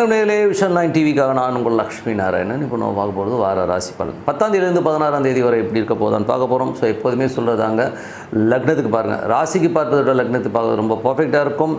Vision nine டிவிக்காக நான் உங்கள் லக்ஷ்மி நாராயணன். இப்போ நம்ம பார்க்க போகிறது வார ராசி பலன். பத்தாம் தேதியிலேருந்து பதினாறாம் தேதி வரை எப்படி இருக்க போதான்னு பார்க்க போகிறோம் ஸோ எப்போதுமே சொல்கிறதாங்க லக்னத்துக்கு பாருங்கள் ராசிக்கு பார்ப்பதை விட லக்னத்துக்கு பார்க்க ரொம்ப பர்ஃபெக்டாக இருக்கும்.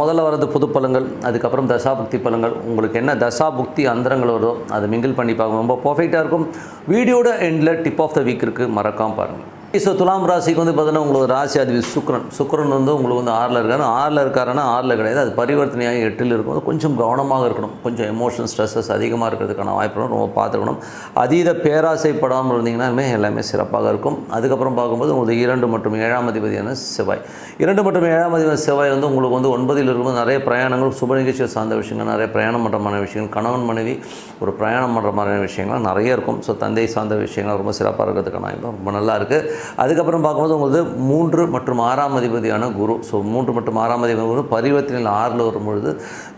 முதல்ல வரது புது பழங்கள் அதுக்கப்புறம் தசாபுக்தி பழங்கள் உங்களுக்கு என்ன தசாபுக்தி அந்தரங்கள் வருதோ அதை மிங்கிள் பண்ணி பார்க்க ரொம்ப பர்ஃபெக்டாக இருக்கும். வீடியோட எண்டில் டிப் ஆஃப் த வீக் இருக்குது மறக்காம பாருங்கள் ஸோ துலாம் ராசிக்கு வந்து பார்த்தீங்கன்னா உங்களுக்கு ராசி அதிபதி சுக்ரன். சுக்ரன் வந்து உங்களுக்கு வந்து ஆறில் இருக்காரு. ஆறில் இருக்காருன்னா ஆறில் கிடையாது. அது பரிவர்த்தனையாகி எட்டில் இருக்கும். கொஞ்சம் கவனமாக இருக்கணும். கொஞ்சம் எமோஷன் ஸ்ட்ரெஸ்ஸஸ் அதிகமாக இருக்கிறதுக்கான வாய்ப்பு ரொம்ப பார்த்துக்கணும். அதீத பேராசைப்படாமல் இருந்தீங்கன்னா எல்லாமே சிறப்பாக இருக்கும். அதுக்கப்புறம் பார்க்கும்போது உங்களுக்கு இரண்டு மற்றும் ஏழாம் அதிபதியான செவ்வாய். இரண்டு மற்றும் ஏழாம் அதிபதி செவ்வாய் வந்து உங்களுக்கு வந்து ஒன்பதில் இருக்கும்போது நிறைய பிரயாணங்கள் சுப நிகழ்ச்சியை சார்ந்த விஷயங்கள் நிறைய பிரயாணம் பண்ணுற மாதிரி விஷயங்கள் கணவன் மனைவி ஒரு பிரயாணம் பண்ணுற மாதிரியான விஷயங்கள்லாம் நிறைய இருக்கும். ஸோ தந்தை சார்ந்த விஷயங்கள் ரொம்ப சிறப்பாக இருக்கிறதுக்கான வாய்ப்பு ரொம்ப நல்லா இருக்குது அதுக்கப்புறம் பார்க்கும்போது உங்களுக்கு மூன்று மற்றும் ஆறாம் அதிபதியான குரு. ஸோ மூன்று மற்றும் ஆறாம் அதிபதி குரு பரிவர்த்தனையில் ஆறில் வரும்பொழுது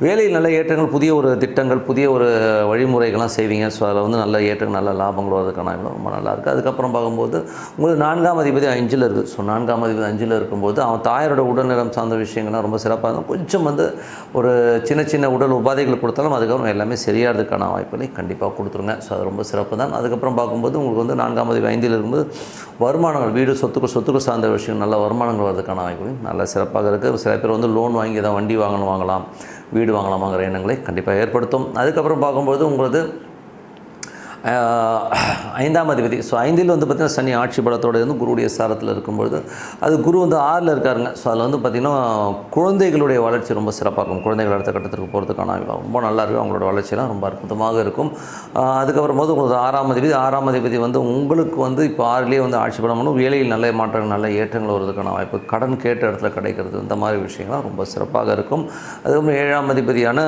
வேலையில் நல்ல ஏற்றங்கள் புதிய ஒரு திட்டங்கள் புதிய ஒரு வழிமுறைகள்லாம் செய்வீங்க. ஸோ அதில் வந்து நல்ல ஏற்றங்கள் நல்ல லாபங்கள் வரதுக்கான ரொம்ப நல்லா இருக்குது அதுக்கப்புறம் பார்க்கும்போது உங்களுக்கு நான்காம் அதிபதி அஞ்சில் இருக்குது ஸோ நான்காம் அதிபதி அஞ்சில் இருக்கும்போது அவன் தாயாரோட உடல்நலம் சார்ந்த விஷயங்கள்லாம் ரொம்ப சிறப்பாக இருக்கும். கொஞ்சம் வந்து ஒரு சின்ன சின்ன உடல் உபாதைகள் கொடுத்தாலும் அதுக்கப்புறம் எல்லாமே சரியாகிறதுக்கான வாய்ப்புகளை கண்டிப்பாக கொடுத்துருங்க. ஸோ அது ரொம்ப சிறப்பு தான். அதுக்கப்புறம் பார்க்கும்போது உங்களுக்கு வந்து நான்காம் அதிபதி ஐந்தில் இருக்கும்போது வருமானங்கள் வீடு சொத்துக்கு சொத்துக்கு சார்ந்த விஷயம் நல்ல வருமானங்கள் வரதுக்கான வாய்ப்புகள் நல்ல சிறப்பாக இருக்குது சில பேர் வந்து லோன் வாங்கி ஏதாவது வண்டி வாங்கணும் வாங்கலாம் வீடு வாங்கலாமாங்கிற எண்ணங்களை கண்டிப்பாக ஏற்படுத்தும். அதுக்கப்புறம் பார்க்கும்போது உங்களது ஐந்தாம் அதிபதி. ஸோ ஐந்தில் வந்து பார்த்திங்கன்னா சனி ஆட்சி பலத்தோடு இருந்து குருவுடைய சாரத்தில் இருக்கும்பொழுது அது குரு வந்து ஆறில் இருக்காருங்க. ஸோ அதில் வந்து பார்த்திங்கன்னா குழந்தைகளுடைய வளர்ச்சி ரொம்ப சிறப்பாக இருக்கும். குழந்தைகள் அடுத்த கட்டத்திற்கு போகிறதுக்கான ரொம்ப நல்லா இருக்கும். அவங்களோட வளர்ச்சியெல்லாம் ரொம்ப அற்புதமாக இருக்கும். அதுக்கப்புறம் போது உங்களுக்கு ஆறாம் அதிபதி. ஆறாம் அதிபதி வந்து உங்களுக்கு வந்து இப்போ ஆறிலே வந்து ஆட்சி பலம் பண்ணும். வேலையில் நல்ல மாற்றங்கள் நல்ல ஏற்றங்கள் வருவதற்கான வாய்ப்பு கடன் கேட்ட இடத்துல கிடைக்கிறது இந்த மாதிரி விஷயங்கள்லாம் ரொம்ப சிறப்பாக இருக்கும். அதுக்கப்புறம் ஏழாம் அதிபதியான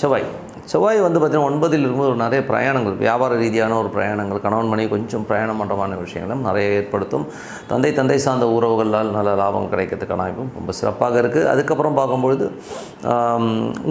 செவ்வாய். செவ்வாய் வந்து பார்த்திங்கன்னா ஒன்பதில் இருக்கும்போது ஒரு நிறைய பிரயாணங்கள் வியாபார ரீதியான ஒரு பிரயாணங்கள் கணவன் மனைவி கொஞ்சம் பிரயாணம் பண்ணுறமான விஷயங்களும் நிறைய ஏற்படுத்தும். தந்தை தந்தை சார்ந்த உறவுகளால் நல்ல லாபம் கிடைக்கிறதுக்கான வாய்ப்பும் ரொம்ப சிறப்பாக இருக்குது அதுக்கப்புறம் பார்க்கும்பொழுது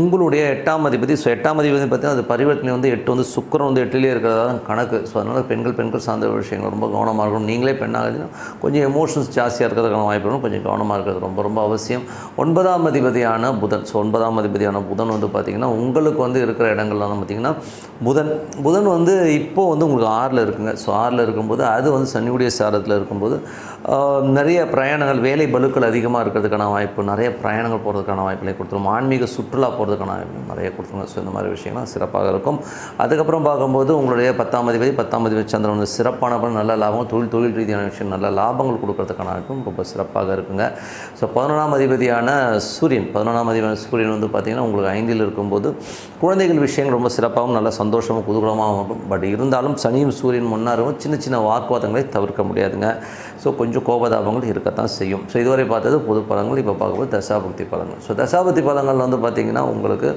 உங்களுடைய எட்டாம் அதிபதி ஸோ எட்டாம் அதிபதி பார்த்திங்கன்னா அது பரிவர்த்தனை வந்து எட்டு வந்து சுக்கரம் வந்து எட்டுலேயே இருக்கிறதா தான் கணக்கு. ஸோ அதனால் பெண்கள் பெண்கள் சார்ந்த விஷயங்கள் ரொம்ப கவனமாக இருக்கணும். நீங்களே பெண்ணாகுதுன்னா கொஞ்சம் எமோஷன்ஸ் ஜாஸ்தியாக இருக்கிறதுக்கான வாய்ப்பு இருக்கும். கொஞ்சம் கவனமாக இருக்கிறது ரொம்ப ரொம்ப அவசியம். ஒன்பதாம் அதிபதியான புதன் ஸோ ஒன்பதாம் அதிபதியான புதன் வந்து பார்த்திங்கன்னா உங்களுக்கு வந்து இருக்கிற இடங்கள்லாம் பார்த்திங்கன்னா புதன் புதன் வந்து இப்போது வந்து உங்களுக்கு ஆறில் இருக்குங்க. ஸோ ஆறில் இருக்கும்போது அது வந்து சனியுடைய சாரத்தில் இருக்கும்போது நிறைய பிரயாணங்கள் வேலை பலுக்கள் அதிகமாக இருக்கிறதுக்கான வாய்ப்பு நிறைய பிரயாணங்கள் போகிறதுக்கான வாய்ப்புகளை கொடுத்துரும். ஆன்மீக சுற்றுலா போகிறதுக்கான வாய்ப்பு நிறைய கொடுத்துருங்க ஸோ இந்த மாதிரி விஷயங்கள்லாம் சிறப்பாக இருக்கும். அதுக்கப்புறம் பார்க்கும்போது உங்களுடைய பத்தாம் அதிபதி பத்தாம் அதிபதி சந்திரன் வந்து சிறப்பான நல்ல லாபம் தொழில் தொழில் ரீதியான விஷயம் நல்ல லாபங்கள் கொடுக்கறதுக்கான வாய்ப்பும் ரொம்ப சிறப்பாக இருக்குங்க. ஸோ பதினொன்றாம் அதிபதியான சூரியன் பதினொன்றாம் அதிபதியான சூரியன் வந்து பார்த்திங்கன்னா உங்களுக்கு ஐந்தில் இருக்கும்போது குழந்தைகள் விஷயங்கள் ரொம்ப சிறப்பாகவும் நல்ல சந்தோஷமும் குதூகலமாகவும் இருக்கும். பட் இருந்தாலும் சனியும் சூரியன் முன்னாரும் சின்ன சின்ன வாக்குவாதங்களை தவிர்க்க முடியாதுங்க. ஸோ கொஞ்சம் கோபதாபங்கள் இருக்கத்தான் செய்யும். ஸோ இதுவரை பார்த்தது பொது பலங்கள் இப்போ பார்க்கும்போது தசாபக்தி பழங்கள் ஸோ தசாபக்தி பலன்கள் வந்து பார்த்திங்கன்னா உங்களுக்கு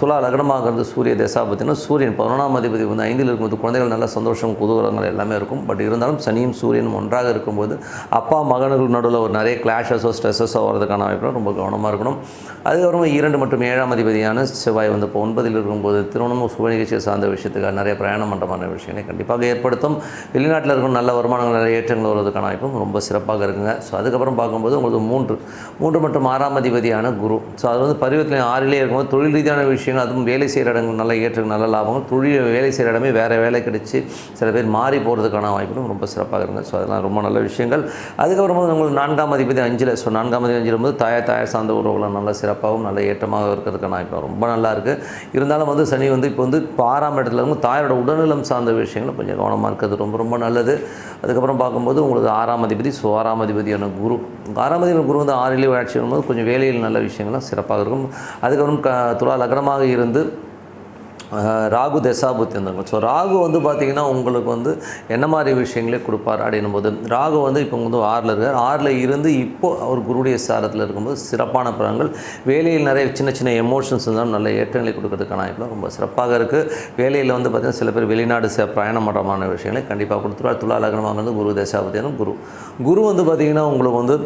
துலா லக்னமாக இருந்து சூரிய தசாபத்தினா சூரியன் பதினொன்றாம் அதிபதி வந்து ஐந்தில் இருக்கும்போது குழந்தைகள் நல்ல சந்தோஷம் குதூகலங்கள் எல்லாமே இருக்கும். பட் இருந்தாலும் சனியும் சூரியனும் ஒன்றாக இருக்கும்போது அப்பா மகன்கள் நடுவில் ஒரு நிறைய கிளாஷஸோ ஸ்ட்ரெஸ்ஸஸோ வரதுக்கான வாய்ப்பு ரொம்ப கவனமாக இருக்கணும். அதுக்கப்புறமா இரண்டு மற்றும் ஏழாம் அதிபதியான செவ்வாய் வந்து இப்போ ஒன்பதில் இருக்கும்போது திருமணம் சுப நிகழ்ச்சியை சார்ந்த விஷயத்துக்காக நிறைய பிரயாணம் மண்டமான விஷயங்களை கண்டிப்பாக ஏற்படுத்தும். வெளிநாட்டில் இருக்கும் நல்ல வருமானங்கள் நிறைய ஏற்றங்கள் போகிறதுக்கான வாய்ப்பும் ரொம்ப சிறப்பாக இருக்குங்க. ஸோ அதுக்கப்புறம் பார்க்கும்போது உங்களுக்கு மூன்று மூன்று மற்றும் ஆறாம் அதிபதியான குரு. ஸோ அது வந்து பருவத்தில் ஆறிலே இருக்கும்போது தொழில் ரீதியான விஷயங்கள் அதுவும் வேலை செய்கிற இடங்கள் நல்ல ஏற்றுக்கு நல்ல லாபங்கள். தொழில் வேலை செய்கிற இடமே வேறு வேலை கிடைச்சி சில பேர் மாறி போகிறதுக்கான வாய்ப்புகளும் ரொம்ப சிறப்பாக இருக்குங்க. ஸோ அதெல்லாம் ரொம்ப நல்ல விஷயங்கள். அதுக்கப்புறம் வந்து உங்களுக்கு நான்காம் அதிபதி அஞ்சில் ஸோ நான்காம் அதிபதி அஞ்சில் போது தாயார் தாயார் சார்ந்த உறவுகளை நல்ல சிறப்பாகவும் நல்ல ஏற்றமாக இருக்கிறதுக்கான வாய்ப்பு ரொம்ப நல்லா இருக்குது இருந்தாலும் வந்து சனி வந்து இப்போ வந்து பாராம இடத்துல வந்து தாயாரோட உடல்நலம் சார்ந்த விஷயங்கள் கொஞ்சம் கவனமாக இருக்கிறது ரொம்ப ரொம்ப நல்லது. அதுக்கப்புறம் பார்க்கும்போது உங்களுக்கு ஆறாம் அதிபதி ஸோ ஆறாம் அதிபதியான குரு. ஆறாம் அதிபதி குரு வந்து ஆறிலே ஆட்சி வரும்போது கொஞ்சம் வேலையில் நல்ல விஷயங்கள்லாம் சிறப்பாக இருக்கும். அதுக்கப்புறம் க துலா லக்னமாக இருந்து ராகு தசாபுத்தி இருந்தாங்க. ஸோ ராகு வந்து பார்த்திங்கன்னா உங்களுக்கு வந்து என்ன மாதிரி விஷயங்களே கொடுப்பார் அப்படின்னும் போது ராகு வந்து இப்போ வந்து ஆறில் இருக்கார். ஆறில் இருந்து இப்போ அவர் குருடைய சாரத்தில் இருக்கும்போது சிறப்பான பலன்கள். வேலையில் நிறைய சின்ன சின்ன எமோஷன்ஸ் இருந்தாலும் நல்ல ஏற்றங்களை கொடுக்கறதுக்கான வாய்ப்புலாம் ரொம்ப சிறப்பாக இருக்குது வேலையில் வந்து பார்த்திங்கன்னா சில பேர் வெளிநாடு சே பிரயாணம் பண்ணுறமான விஷயங்களை கண்டிப்பாக கொடுத்துருவார். துலா லக்னமாக வந்து குரு தசாபத்தியான குரு. குரு வந்து பார்த்திங்கன்னா உங்களுக்கு வந்து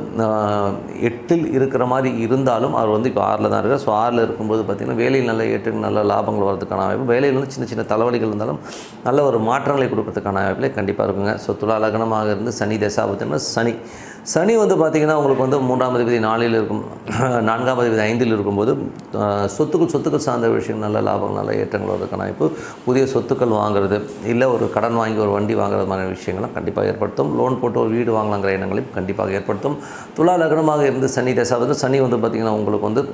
எட்டில் இருக்கிற மாதிரி இருந்தாலும் அவர் வந்து இப்போ ஆறில் தான் இருக்கார். ஸோ ஆறில் இருக்கும்போது பார்த்திங்கன்னா வேலையில் நல்ல ஏற்று நல்ல லாபங்கள் வரதுக்கான வாய்ப்பு வேலையில் சின்ன சின்ன தலைவலிகள் இருந்தாலும் நல்ல ஒரு மாற்றங்களை கொடுக்கறதுக்கான வாய்ப்பில் கண்டிப்பாக இருக்குங்க. ஸோ துலா லக்னமாக இருந்து சனி தசாபத்தினா சனி. சனி வந்து பார்த்திங்கன்னா உங்களுக்கு வந்து மூன்றாம் அதிபதி நாளில் இருக்கும். நான்காம் அதிபதி ஐந்தில் இருக்கும்போது சொத்துக்கள் சொத்துக்கள் சார்ந்த விஷயம் நல்ல லாபம் நல்ல ஏற்றங்கள் வருதுக்கான வாய்ப்பு. புதிய சொத்துக்கள் வாங்குறது இல்லை ஒரு கடன் வாங்கி ஒரு வண்டி வாங்குறது மாதிரி விஷயங்கள்லாம் கண்டிப்பாக ஏற்படுத்தும். லோன் போட்டு ஒரு வீடு வாங்கலாங்கிற எண்ணங்களையும் கண்டிப்பாக ஏற்படுத்தும். துலா லக்னமாக இருந்து சனி தசாபத்தில் சனி வந்து பார்த்திங்கன்னா உங்களுக்கு வந்து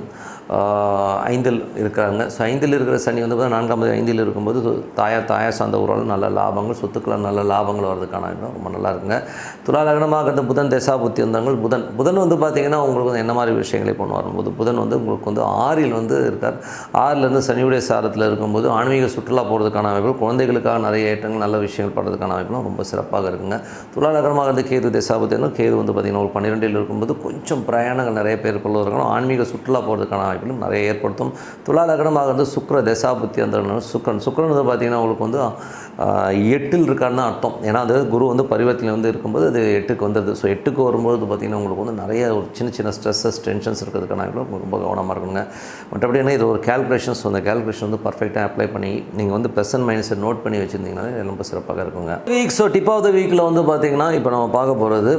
ஐந்தில் இருக்கிறாங்க. ஸோ ஐந்தில் இருக்கிற சனி வந்து பார்த்தா நான்காம் தேதி ஐந்தில் இருக்கும்போது தாயார் தாயார் சார்ந்த ஊரால் நல்ல லாபங்கள் சொத்துக்கள் நல்ல லாபங்கள் வர்றதுக்கான இடம் ரொம்ப நல்லா இருக்குங்க. துலாலகனமாக இருந்த புதன் தசா புத்தி புதன். புதன் வந்து பார்த்திங்கன்னா உங்களுக்கு வந்து என்ன மாதிரி விஷயங்களை பண்ணுவார் போது புதன் வந்து உங்களுக்கு வந்து ஆறில் வந்து இருக்கார். ஆறிலேருந்து சனியுடைய சாரத்தில் இருக்கும்போது ஆன்மீக சுற்றுலா போகிறதுக்கான அமைப்புகள் குழந்தைகளுக்காக நிறைய ஏற்றங்கள் நல்ல விஷயங்கள் பண்ணுறதுக்கான வாய்ப்புலாம் ரொம்ப சிறப்பாக இருக்குங்க. துலா இருந்த கேது தசாபத்தினா கேது வந்து பார்த்திங்கன்னா ஒரு பன்னிரெண்டில் இருக்கும்போது கொஞ்சம் பிரயாணங்கள் நிறைய பேர் கொள்வதற்கான ஆன்மீக சுற்றுலா போகிறதுக்கான வாய்ப்புகளும் நிறைய ஏற்படுத்தும். துலா லக்னமாக இருந்து சுக்கர தசாபுத்தி அந்த சுக்கரன். சுக்கரன் வந்து பார்த்திங்கன்னா உங்களுக்கு வந்து எட்டில் இருக்கான்னு அர்த்தம். ஏன்னா அது குரு வந்து பரிவர்த்தனை வந்து இருக்கும்போது அது எட்டுக்கு வந்துடுது. ஸோ எட்டுக்கு வரும்போது பார்த்திங்கன்னா உங்களுக்கு வந்து நிறைய ஒரு சின்ன சின்ன ஸ்ட்ரெஸ்ஸஸ் டென்ஷன்ஸ் இருக்கிறதுக்கான ரொம்ப கவனமாக இருக்கணுங்க. மற்றபடி என்ன இது ஒரு கேல்குலேஷன்ஸ் அந்த கேல்குலேஷன் வந்து பர்ஃபெக்டாக அப்ளை பண்ணி நீங்கள் வந்து ப்ளஸ் அண்ட் மைனஸை நோட் பண்ணி வச்சுருந்தீங்கன்னா ரொம்ப சிறப்பாக இருக்குங்க. Week so tip of the வீக்கில் வந்து பார்த்திங்கன்னா இப்போ நம்ம பார்க்க போகிறது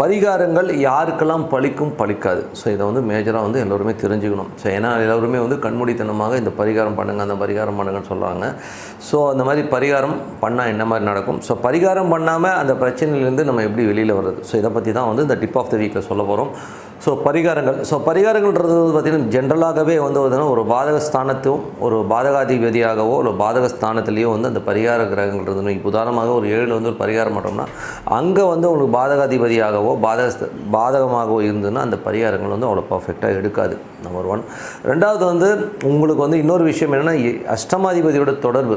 பரிகாரங்கள் யாருக்கெல்லாம் பலிக்கும் பலிக்காது ஸோ இதை வந்து மேஜராக வந்து எல்லோருமே தெரிஞ்சுக்கணும். ஸோ ஏன்னா எல்லோருமே வந்து கண்மூடித்தனமாக இந்த பரிகாரம் பண்ணுங்கள் அந்த பரிகாரம் பண்ணுங்கன்னு சொல்கிறாங்க ஸோ அந்த மாதிரி பரிகாரம் பண்ணால் என்ன மாதிரி நடக்கும்? ஸோ பரிகாரம் பண்ணாமல் அந்த பிரச்சனையிலேருந்து நம்ம எப்படி வெளியில் வர்றது? ஸோ இதை பற்றி தான் வந்து இந்த டிப் ஆஃப் த வீக்கில் சொல்ல போகிறோம் ஸோ பரிகாரங்கள் ஸோ பரிகாரங்கள்ன்றது வந்து பார்த்திங்கன்னா ஜென்ரலாகவே வந்து பார்த்தீங்கன்னா ஒரு பாதக ஸ்தானத்தையும் ஒரு பாதகாதிபதியாகவோ இல்லை பாதக ஸ்தானத்துலேயோ வந்து அந்த பரிகார கிரகங்கள் இப்போ உதாரணமாக ஒரு ஏழு வந்து ஒரு பரிகாரம் பண்ணுறோம்னா அங்கே வந்து உங்களுக்கு பாதகாதிபதியாகவோ பாதக பாதகமாகவோ இருந்ததுன்னா அந்த பரிகாரங்கள் வந்து அவ்வளோ பர்ஃபெக்டாக எடுக்காது. நம்பர் ஒன் ரெண்டாவது வந்து உங்களுக்கு வந்து இன்னொரு விஷயம் என்னென்னா அஷ்டமாதிபதியோட தொடர்பு.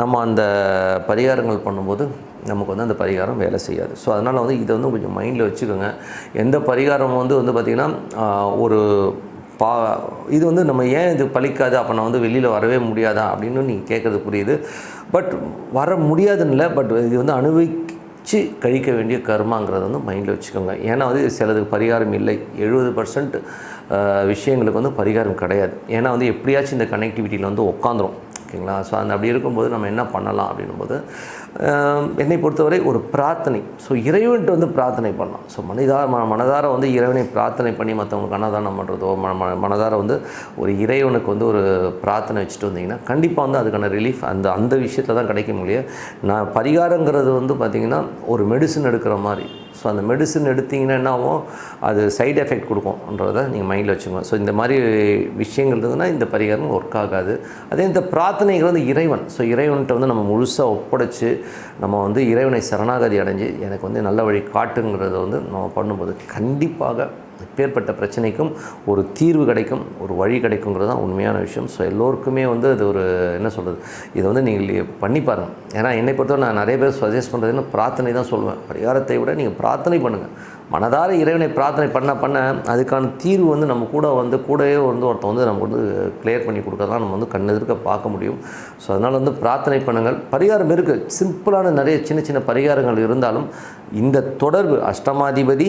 நம்ம அந்த பரிகாரங்கள் பண்ணும்போது நமக்கு வந்து அந்த பரிகாரம் வேலை செய்யாது. ஸோ அதனால் வந்து இதை வந்து கொஞ்சம் மைண்டில் வச்சுக்கோங்க. எந்த பரிகாரம் வந்து வந்து பார்த்திங்கன்னா ஒரு பா இது வந்து நம்ம ஏன் இது பழிக்காது? அப்போ நான் வந்து வெளியில் வரவே முடியாதா? அப்படின்னு நீங்கள் கேட்குறது புரியுது. பட் வர முடியாதுன்னு இல்லை பட் இது வந்து அனுபவிச்சு கழிக்க வேண்டிய கர்மாங்கிறத வந்து மைண்டில் வச்சுக்கோங்க. ஏன்னா வந்து சிலதுக்கு பரிகாரம் இல்லை. எழுபது பர்சன்ட் விஷயங்களுக்கு வந்து பரிகாரம் கிடையாது. ஏன்னா வந்து எப்படியாச்சும் இந்த கனெக்டிவிட்டியில் வந்து உட்காந்துரும் ஓகேங்களா? ஸோ அந்த அப்படி இருக்கும்போது நம்ம என்ன பண்ணலாம் அப்படின்னும்போது போது என்னை பொறுத்தவரை ஒரு பிரார்த்தனை. ஸோ இறைவன்ட்டு வந்து பிரார்த்தனை பண்ணலாம். ஸோ மனிதார ம மனதார வந்து இறைவனை பிரார்த்தனை பண்ணி மற்றவங்களுக்கு அன்னதானம் பண்ணுறதோ மன மன மனதார வந்து ஒரு இறைவனுக்கு வந்து ஒரு பிரார்த்தனை வச்சுட்டு வந்தீங்கன்னா கண்டிப்பாக வந்து அதுக்கான ரிலீஃப் அந்த அந்த விஷயத்தில் தான் கிடைக்க முடியும் நான் பரிகாரங்கிறது வந்து பார்த்திங்கன்னா ஒரு மெடிசன் எடுக்கிற மாதிரி. ஸோ அந்த மெடிசன் எடுத்தீங்கன்னா என்ன அது சைடு எஃபெக்ட் கொடுக்கும்ன்றதை நீங்கள் மைண்டில் வச்சுக்கோங்க. ஸோ இந்த மாதிரி விஷயங்கள் இருந்ததுன்னா இந்த பரிகாரம் ஒர்க் ஆகாது. அதே இந்த பிரார்த்தனைகள் வந்து இறைவன். ஸோ இறைவன்கிட்ட வந்து நம்ம முழுசாக ஒப்படைச்சு நம்ம வந்து இறைவனை சரணாகதி அடைஞ்சு எனக்கு வந்து நல்ல வழி காட்டுங்கிறத வந்து நம்ம பண்ணும்போது கண்டிப்பாக இப்பேற்பட்ட பிரச்சனைக்கும் ஒரு தீர்வு கிடைக்கும் ஒரு வழி கிடைக்குங்கிறது தான் உண்மையான விஷயம். ஸோ எல்லோருக்குமே வந்து அது ஒரு என்ன சொல்கிறது இதை வந்து நீங்கள் பண்ணி பாருங்கள் ஏன்னா என்னை பொறுத்தவரை நான் நிறைய பேர் சஜஸ்ட் பண்ணுறதுன்னு பிரார்த்தனை தான் சொல்லுவேன். பரிகாரத்தை விட நீங்கள் பிரார்த்தனை பண்ணுங்கள் மனதார இறைவனை பிரார்த்தனை பண்ண பண்ண அதுக்கான தீர்வு வந்து நம்ம கூட வந்து கூடவே வந்து ஒருத்தன் வந்து நமக்கு வந்து கிளியர் பண்ணி கொடுக்கறதான் நம்ம வந்து கண் எதிர்க்க பார்க்க முடியும். ஸோ அதனால் வந்து பிரார்த்தனை பண்ணுங்கள். பரிகாரம் இருக்குது சிம்பிளான நிறைய சின்ன சின்ன பரிகாரங்கள் இருந்தாலும் இந்த தொடர்பு அஷ்டமாதிபதி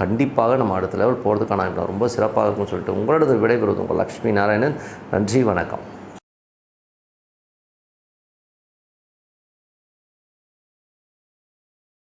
கண்டிப்பாக நம்ம அடுத்த லெவல் போகிறதுக்கான ரொம்ப சிறப்பாக இருக்கும்னு சொல்லிட்டு உங்களோட விடைபெறுவது உங்கள் லக்ஷ்மி நாராயணன். நன்றி வணக்கம்.